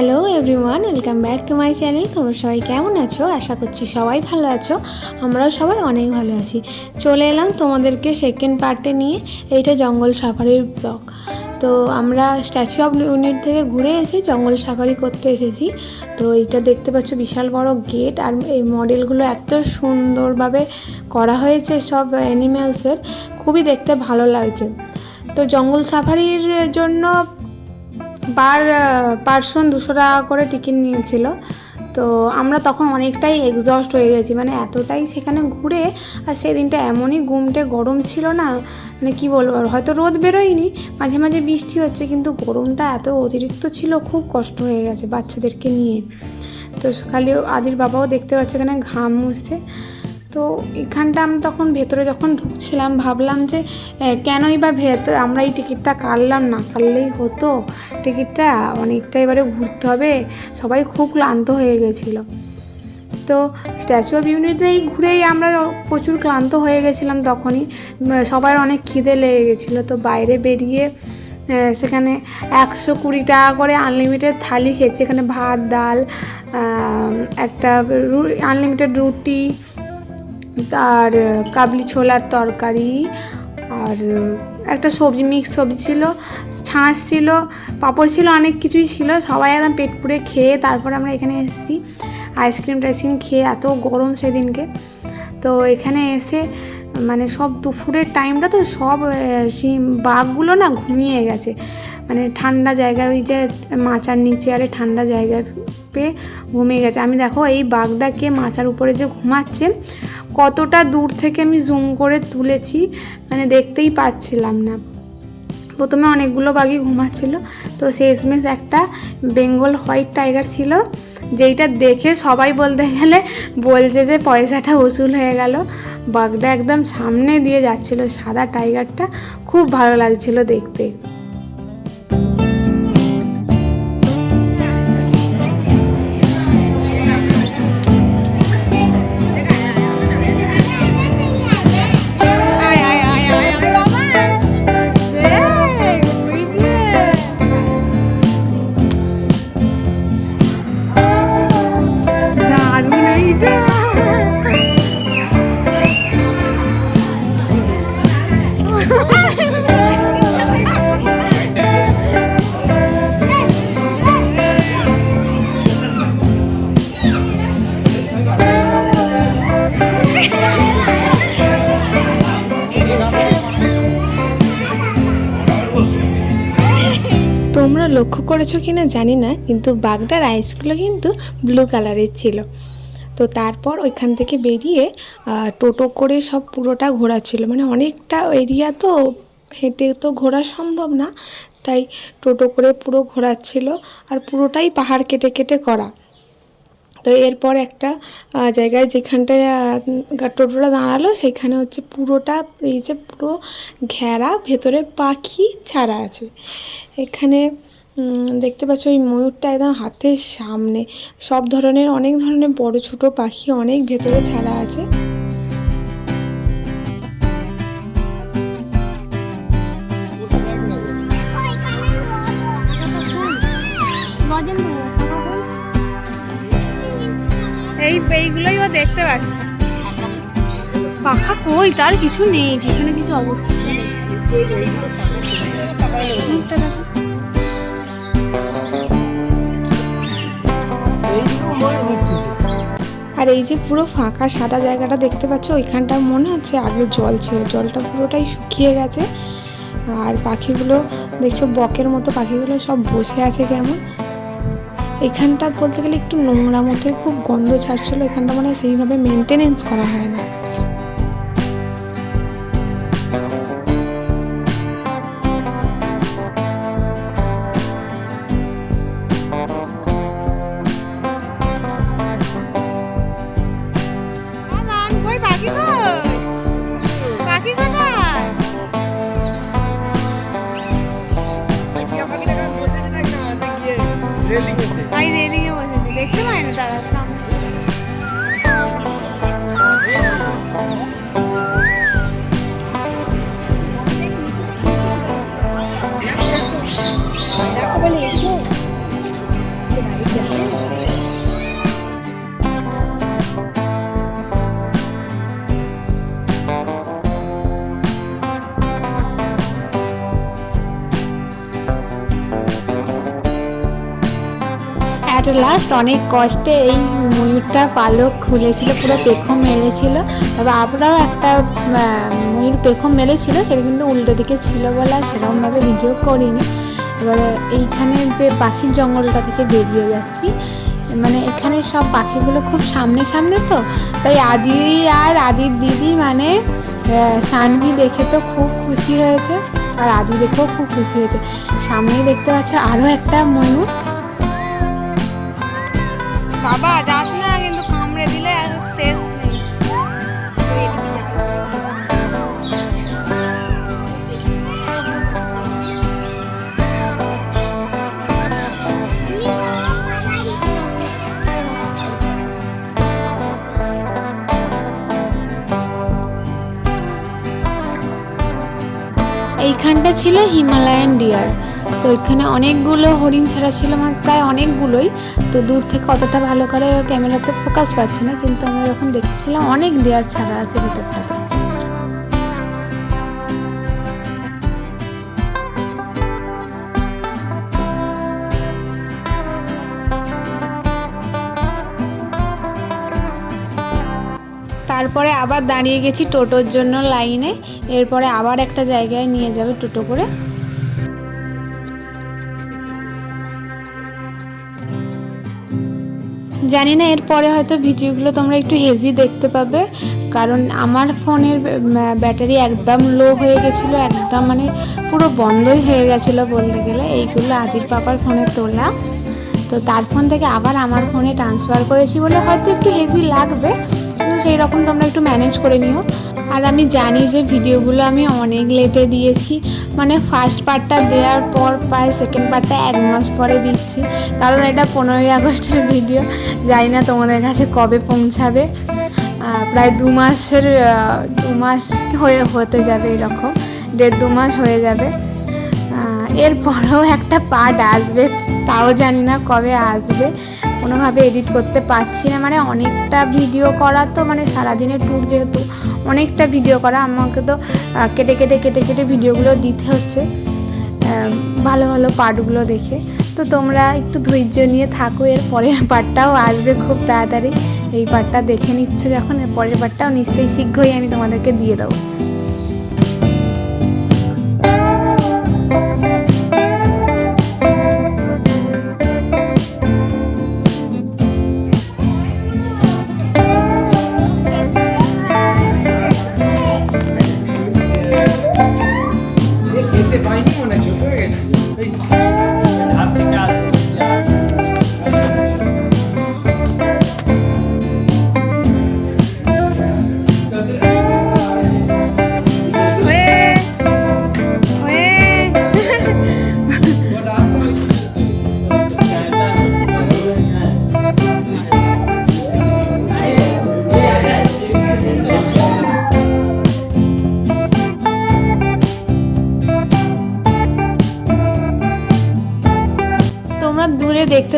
Hello everyone, welcome back to my channel. তোমরা সবাই কেমন আছো? আশা করছি সবাই ভালো আছো। আমরাও সবাই অনেক ভালো আছি। চলে এলাম তোমাদেরকে সেকেন্ড পার্টে নিয়ে। এইটা জঙ্গল সাফারির ব্লগ। তো আমরা স্ট্যাচু অফ ইউনিট থেকে ঘুরে এসে জঙ্গল সাফারি করতে এসেছি। তো এইটা দেখতে পাচ্ছ বিশাল বড় গেট আর এই মডেলগুলো এত সুন্দরভাবে করা হয়েছে সব অ্যানিম্যালসের খুবই দেখতে ভালো লাগছে। তো জঙ্গল সাফারির জন্য পার পার্সন দুশো টাকা করে টিকিট নিয়েছিল। তো আমরা তখন অনেকটাই এক্সস্ট হয়ে গেছি। মানে এতটাই সেখানে ঘুরে, আর সেদিনটা এমনই গুমটে গরম ছিল না মানে কি বলব হয়তো রোদ বেরোয়নি, মাঝে মাঝে বৃষ্টি হচ্ছে, কিন্তু গরমটা এত অতিরিক্ত ছিল, খুব কষ্ট হয়ে গেছে বাচ্চাদেরকে নিয়ে। তো খালি আদির বাবাও দেখতে পাচ্ছে এখানে ঘাম মুছছে। তো এখানটা আমি তখন ভেতরে যখন ঢুকছিলাম, ভাবলাম যে কেনই বা ভেতর আমরা এই টিকিটটা কাটলাম না, কাটলেই হতো। টিকিটটা অনেকটা এবারে ঘুরতে হবে, সবাই খুব ক্লান্ত হয়ে গেছিল। তো স্ট্যাচু অফ ইউনিটেই ঘুরেই আমরা প্রচুর ক্লান্ত হয়ে গেছিলাম তখনই। সবার অনেক খিদে লেগে গেছিল, তো বাইরে বেরিয়ে সেখানে একশো কুড়ি টাকা করে আনলিমিটেড থালি খেয়েছি। এখানে ভাত, ডাল একটা আনলিমিটেড রুটি আর কাবলি ছোলার তরকারি আর একটা সবজি মিক্স সবজি ছিল, ছাঁচ ছিল, পাঁপড় ছিল, অনেক কিছুই ছিল। সবাই একদম পেট পুড়ে খেয়ে তারপর আমরা এখানে এসেছি। আইসক্রিম, টাইসক্রিম খেয়ে এত গরম সেদিনকে। তো এখানে এসে মানে সব দুপুরের টাইমটা তো সব বাঘগুলো না ঘুমিয়ে গেছে। মানে ঠান্ডা জায়গায়, ওই যে মাচার নিচে আরে ঠান্ডা জায়গায় পেয়ে ঘুমিয়ে গেছে। আমি দেখো এই বাঘটাকে মাচার উপরে যে ঘুমাচ্ছে, কতটা দূর থেকে আমি জুম করে তুলেছি মানে দেখতেই পাচ্ছিলাম না। প্রথমে অনেকগুলো বাঘই ঘুমাচ্ছিল, তো শেষমেশ একটা বেঙ্গল হোয়াইট টাইগার ছিল, যেইটা দেখে সবাই বলতে গেলে বলছে যে পয়সাটা উসুল হয়ে গেল। বাঘটা একদম সামনে দিয়ে যাচ্ছিল, সাদা টাইগারটা। খুব ভালো লাগছিল দেখতে। লক্ষ্য করেছ কি না জানি না, কিন্তু বাগদার আইসগুলো কিন্তু ব্লু কালারের ছিল। তো তারপর ওইখান থেকে বেরিয়ে টোটো করে সব পুরোটা ঘোরা ছিল। মানে অনেকটা এরিয়া তো, হেঁটে তো ঘোরা সম্ভব না, তাই টোটো করে পুরো ঘোরাচ্ছিল আর পুরোটাই পাহাড় কেটে কেটে করা। তো এরপর একটা জায়গায় যেখানটায় টোটোটা দাঁড়াল, সেখানে হচ্ছে পুরোটা, এই যে পুরো ঘেরা, ভেতরে পাখি ছাড়া আছে। এখানে দেখতে পাচ্ছ এই ময়ূরটা একদম হাতের সামনে। সব ধরনের অনেক ধরনের বড় ছোট পাখি অনেক ভেতরে ছাড়া আছে। এই এইগুলোই ও দেখতে পাচ্ছি। পাখা কই? তার কিছু নেই পিছনে কিছু অবস্থা। আর এই যে পুরো ফাঁকা সাদা জায়গাটা দেখতে পাচ্ছ, ওইখানটা মনে হচ্ছে আগে জল ছিল। জলটা পুরোটাই শুকিয়ে গেছে। আর পাখিগুলো, দেখছ বকের মতো পাখিগুলো সব বসে আছে কেমন। এখানটা বলতে গেলে একটু নোংরা মতোই, খুব গন্ধ ছাড়ছিল। এখানটা মানে সেইভাবে মেনটেনেন্স করা হয় না। লাস্ট অনেক কষ্টে এই ময়ূরটা পালক খুলেছিল, পুরো পেখম মেলেছিল তবে আপনারাও একটা ময়ূর পেখম মেলেছিল সেটা কিন্তু উল্টো দিকে ছিল বলে আর সেরকমভাবে ভিডিও করিনি। এবারে এইখানে যে পাখির জঙ্গলটা থেকে বেরিয়ে যাচ্ছি মানে এখানে সব পাখিগুলো খুব সামনে সামনে তো, তাই আদি আর আদির দিদি মানে সানভি দেখে তো খুব খুশি হয়েছে, আর আদি দেখেও খুব খুশি হয়েছে। সামনেই দেখতে পাচ্ছ আরও একটা ময়ূর। বাবা যাস না কিন্তু কামড়ে দিলে শেষ নেই। এইখানটা ছিল হিমালয়ান ডিয়ার। তো এখানে অনেকগুলো হরিণ ছাড়া ছিল আমার প্রায় অনেকগুলোই। তো দূর থেকে অতটা ভালো করে ক্যামেরাতে ফোকাস পাচ্ছে না, কিন্তু আমরা যখন দেখেছিলাম অনেক ডিয়ার ছাড়া আছে ভিতরটাতে তারপরে আবার দাঁড়িয়ে গেছি টোটোর জন্য লাইনে, এরপরে আবার একটা জায়গায় নিয়ে যাবে টোটো করে। জানি না, এরপরে হয়তো ভিডিওগুলো তোমরা একটু হেজি দেখতে পাবে। কারণ আমার ফোনের ব্যাটারি একদম লো হয়ে গেছিল, একদম মানে পুরো বন্ধই হয়ে গেছিল বলতে গেলে। এইগুলো আদির পাপার ফোনে তোলা। তো তার ফোন থেকে আবার আমার ফোনে ট্রান্সফার করেছি বলে হয়তো একটু হেজি লাগবে। সেই রকম তোমরা একটু ম্যানেজ করে নিও। আর আমি জানি যে ভিডিওগুলো আমি অনেক লেটে দিয়েছি। মানে ফার্স্ট পার্টটা দেওয়ার পর প্রায় সেকেন্ড পার্টটা এক মাস পরে দিচ্ছি। কারণ এটা পনেরোই আগস্টের ভিডিও জানি না তোমাদের কাছে কবে পৌঁছাবে। প্রায় দু মাসের দু মাস হয়ে, হতে যাবে এরকম। দেড় দু মাস হয়ে যাবে। এরপরেও একটা পার্ট আসবে, তাও জানি না কবে আসবে। কোনোভাবে এডিট করতে পারছি না। মানে অনেকটা ভিডিও করা তো মানে সারাদিনের ট্যুর যেহেতু অনেকটা ভিডিও করা, আমাকে তো কেটে কেটে কেটে কেটে ভিডিওগুলো দিতে হচ্ছে। ভালো ভালো পার্টগুলো দেখে। তো তোমরা একটু ধৈর্য নিয়ে থাকো, এর পরের পার্টটাও আসবে খুব তাড়াতাড়ি। এই পার্টটা দেখে নিচ্ছ যখন, এর পরের পার্টটাও নিশ্চয়ই শীঘ্রই আমি তোমাদেরকে দিয়ে দেবো।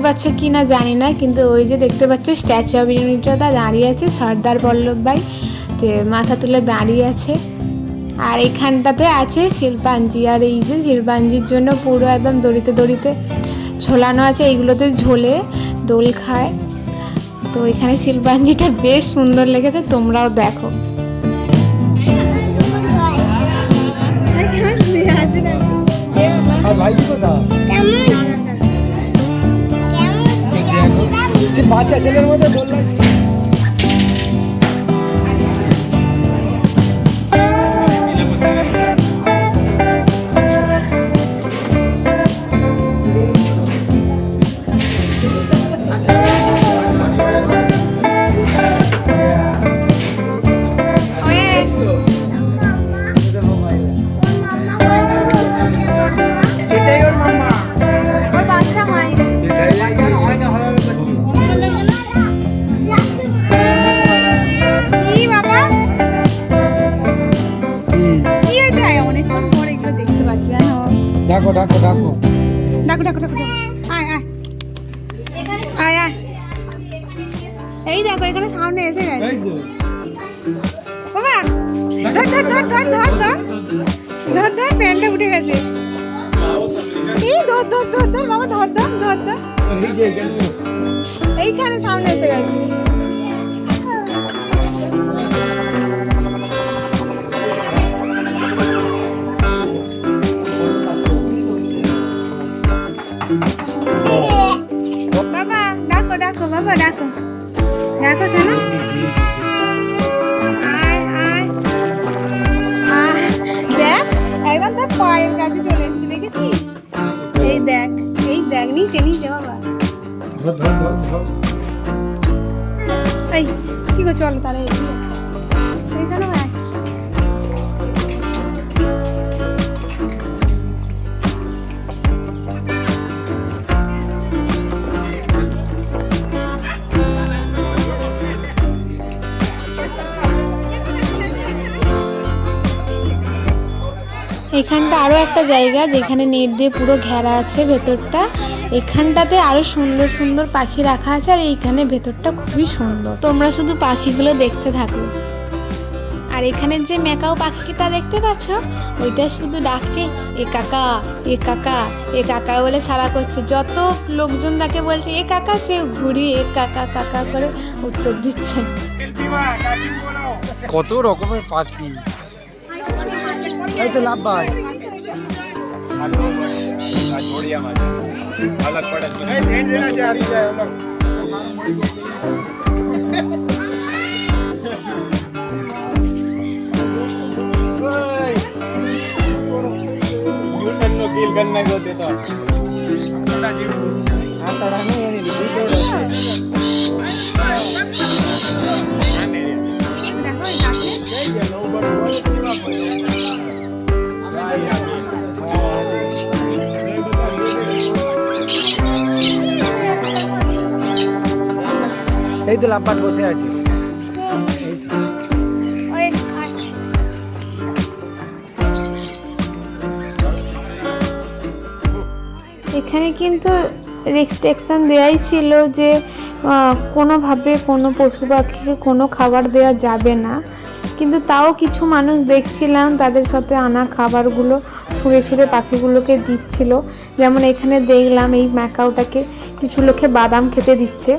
দেখতে পাচ্ছ কি না জানি না, কিন্তু ওই যে দেখতে পাচ্ছ স্ট্যাচু অফ ইউনিটিটা দাঁড়িয়ে আছে, সর্দার বল্লভভাই যে মাথা তুলে দাঁড়িয়ে আছে। আর এখানটাতে আছে শিল্পাঞ্জি, আর এই যে শিল্পাঞ্জির জন্য পুরো একদম দড়িতে দড়িতে ঝোলানো আছে, এইগুলোতে ঝোলে দোল খায়। তো এখানে শিল্পাঞ্জিটা বেশ সুন্দর লেগেছে, তোমরাও দেখো। আর ভাই বাচ্চা ছেলের মধ্যে বললাম এখানে সামনে এসে গেছে বাবা ধর ধর ধর ধর ধর ধর ধর ধর প্যান্টটা উঠে গেছে এই ধর ধর ধর ধর বাবা ধর ধর ধর ধর এইখানে সামনে এসে গেছে বাবা ডাকো ডাকো বাবা ডাকো ডাকো শোনো দেখ একদম তো পায়ের কাছে চলে এসেছি দেখেছিস? এই দেখ এই দেখ নিচে নিচে বাবা। এই কি চলো তাহলে এখানটা আরও একটা জায়গা যেখানে নেট দিয়ে পুরো ঘেরা আছে ভেতরটা। এখানটাতে আরও সুন্দর সুন্দর পাখি রাখা আছে আর এইখানে ভেতরটা খুবই সুন্দর। তোমরা শুধু পাখিগুলো দেখতে থাকো। আর এখানে যে মেকাও পাখিটা দেখতে পাচ্ছ, ওইটা শুধু ডাকছে, এ কাকা এ কাকা এ কাকা বলে সারা করছে। যত লোকজন তাকে বলছে, এ কাকা, সে ঘুরিয়ে এ কাকা কাকা করে উত্তর দিচ্ছে। কত রকমের পাখি। এই তো লাভ ভাই দেখো এই ডাকে। এই তো লাভ বসে আছে। এখানে কিন্তু রেস্ট্রিকশন দেওয়াই ছিল যে কোনোভাবে কোনো পশু পাখিকে কোনো খাবার দেওয়া যাবে না। কিন্তু তাও কিছু মানুষ দেখছিলাম, তাদের সাথে আনা খাবারগুলো সুরে সুরে পাখিগুলোকে দিচ্ছিল। যেমন এখানে দেখলাম এই ম্যাকাওটাকে কিছু লোকে বাদাম খেতে দিচ্ছে।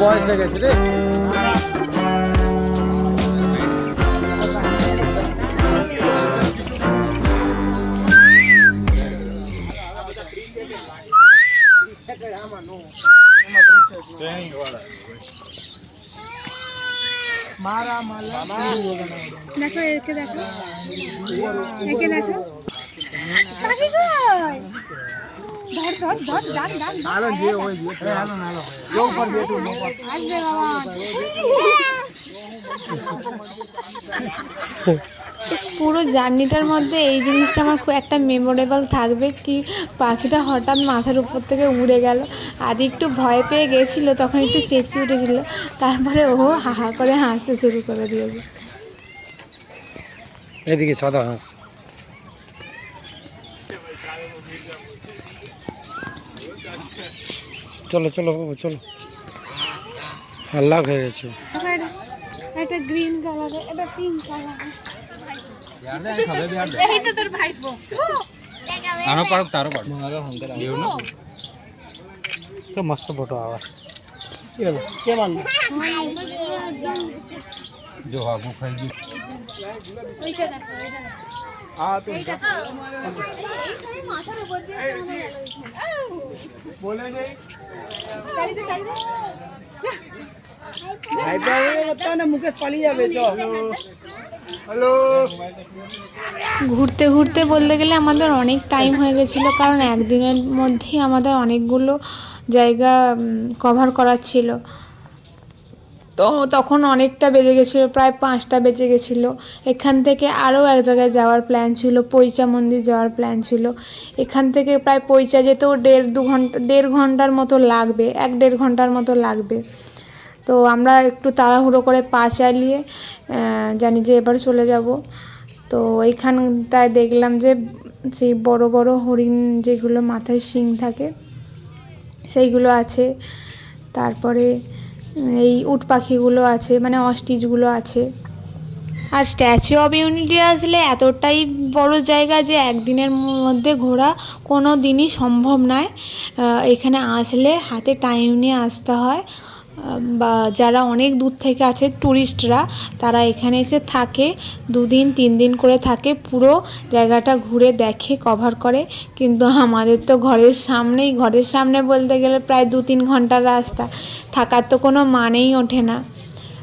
বয়স হয়ে গেছে রে। দেখো একে দেখো। একে দেখো? পুরো জার্নিটার মধ্যে এই জিনিসটা আমার খুব একটা মেমোরেবল থাকবে কি পাখিটা হঠাৎ মাথার উপর থেকে উড়ে গেল। আদি একটু ভয় পেয়ে গেছিল তখন একটু চেঁচি উঠেছিল। তারপরে ও হাহা করে হাসতে শুরু করে দিয়েছে। এদিকে সাদা হাঁস। চলো চলো বাবু চলো হাল্লা হয়ে গেছে এটা গ্রিন কালার এটা পিঙ্ক কালার এইটা তোর ভাই આનો પાડો તારો પાડો મંગાવ્યો હું તારા એવું ના કે મસ્ત ફોટો આવે ચાલો કેવાનું જો હા હું ખાઈ ગયું ঘুরতে ঘুরতে বলতে গেলে আমাদের অনেক টাইম হয়ে গেছিল কারণ একদিনের মধ্যেই আমাদের অনেকগুলো জায়গা কভার করার ছিল। তো তখন অনেকটা বেজে গেছিল, প্রায় পাঁচটা বেজে গেছিল। এখান থেকে আরও এক জায়গায় যাওয়ার প্ল্যান ছিল, পৈচা মন্দির যাওয়ার প্ল্যান ছিল। এখান থেকে প্রায় পৈচা যেতেও দেড় দু ঘণ্টা, দেড় ঘণ্টার মতো লাগবে, এক দেড় ঘণ্টার মতো লাগবে। তো আমরা একটু তাড়াহুড়ো করে পা চালিয়ে জানি যে এবার চলে যাব। তো এইখানটায় দেখলাম যে সেই বড় বড় হরিণ যেগুলো মাথায় শিং থাকে, সেইগুলো আছে। তারপরে এই উট পাখিগুলো আছে মানে অস্টিচগুলো আছে। আর স্ট্যাচু অফ ইউনিটি আসলে এতটাই বড় জায়গা যে একদিনের মধ্যে ঘোরা কোনো দিনই সম্ভব নয়। এখানে আসলে হাতে টাইম নিয়ে আসতে হয়। বা যারা অনেক দূর থেকে আছে ট্যুরিস্টরা তারা এখানে এসে থাকে, দুদিন, তিন দিন করে থাকে, পুরো জায়গাটা ঘুরে দেখে কভার করে। কিন্তু আমাদের তো ঘরের সামনেই, ঘরের সামনে বলতে গেলে প্রায় দু তিন ঘণ্টার রাস্তা, থাকার তো কোনো মানেই ওঠে না।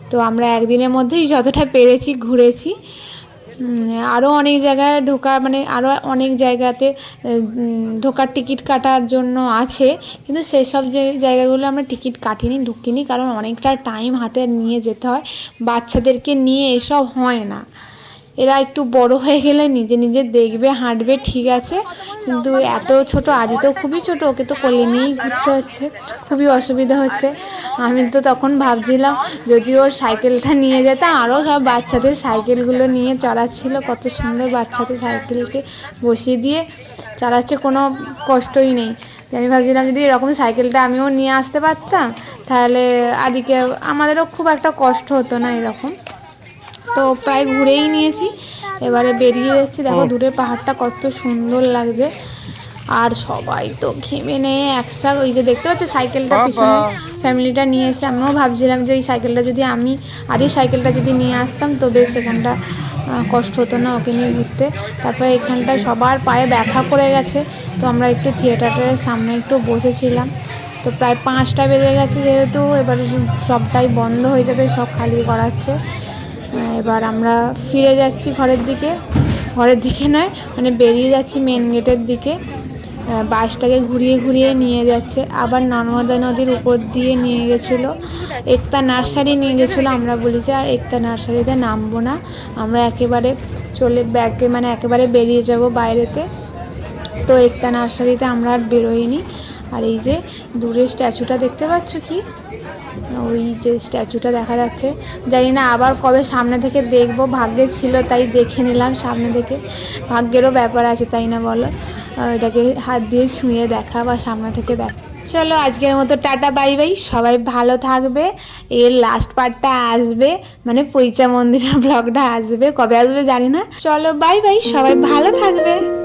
তো আমরা একদিনের মধ্যেই যতটা পেরেছি ঘুরেছি। আরও অনেক জায়গায় ঢোকা মানে আরও অনেক জায়গাতে ঢোকার টিকিট কাটার জন্য আছে, কিন্তু সেসব যে জায়গাগুলো আমরা টিকিট কাটিনি, ঢুকিনি, কারণ অনেকটা টাইম হাতে নিয়ে যেতে হয়। বাচ্চাদেরকে নিয়ে এসব হয় না। এরা একটু বড় হয়ে গেলে নিজে নিজে দেখবে, হাঁটবে, ঠিক আছে। কিন্তু এত ছোট, আদি তো খুবই ছোট, ওকে তো কোলে নিয়েই ঘুরতে হচ্ছে, খুবই অসুবিধা হচ্ছে। আমি তো তখন ভাবছিলাম, যদি ওর সাইকেলটা নিয়ে যেতাম আরও সব বাচ্চাদের সাইকেলগুলো নিয়ে চড়াচ্ছিল, কত সুন্দর বাচ্চাদের সাইকেলকে বসিয়ে দিয়ে চালাচ্ছে কোনো কষ্টই নেই। আমি ভাবছিলাম, যদি এরকম সাইকেলটা আমিও নিয়ে আসতে পারতাম, তাহলে আদিকে, আমাদেরও খুব একটা কষ্ট হতো না এরকম। তো প্রায় ঘুরেই নিয়েছি। এবারে বেরিয়ে যাচ্ছি। দেখো দূরের পাহাড়টা কত সুন্দর লাগছে। আর সবাই তো ঘেমে নেয় একসাথে ওই যে দেখতে পাচ্ছ সাইকেলটা পিছনে ফ্যামিলিটা নিয়ে এসে আমিও ভাবছিলাম যে ওই সাইকেলটা যদি আমি আদি সাইকেলটা যদি নিয়ে আসতাম তো বেশ সেখানটা কষ্ট হতো না ওকে নিয়ে ঘুরতে। তারপরে এখানটায় সবার পায়ে ব্যথা করে গেছে। তো আমরা একটু থিয়েটারের সামনে একটু বসেছিলাম। তো প্রায় পাঁচটা বেজে গেছে যেহেতু এবারে সবটাই বন্ধ হয়ে যাবে সব খালি করাচ্ছে। এবার আমরা ফিরে যাচ্ছি ঘরের দিকে। ঘরের দিকে নয় মানে বেরিয়ে যাচ্ছি মেন গেটের দিকে। বাসটাকে ঘুরিয়ে ঘুরিয়ে নিয়ে যাচ্ছে। আবার নর্মদা নদীর উপর দিয়ে নিয়ে গেছিল। একতা নার্সারি নিয়ে গেছিল আমরা বলেছি, আর একতা নার্সারিতে নামবো না। আমরা একেবারে চলে ব্যাগে মানে একেবারে বেরিয়ে যাব বাইরেতে। তো একতা নার্সারিতে আমরা আর বেরোইনি। আর এই যে দূরের স্ট্যাচুটা দেখতে পাচ্ছ কি? ওই যে স্ট্যাচুটা দেখা যাচ্ছে। জানি না আবার কবে সামনে থেকে দেখব, ভাগ্যে ছিল তাই দেখে নিলাম সামনে থেকে। ভাগ্যেরও ব্যাপার আছে তাই না বলো? এটাকে হাত দিয়ে ছুঁয়ে দেখা বা সামনে থেকে দেখা। চলো আজকের মতো টাটা, বাই বাই। সবাই ভালো থাকবে। এর লাস্ট পার্টটা আসবে। মানে পৈচা মন্দিরের ব্লগটা আসবে। কবে আসবে জানি না। চলো, বাই বাই। সবাই ভালো থাকবে।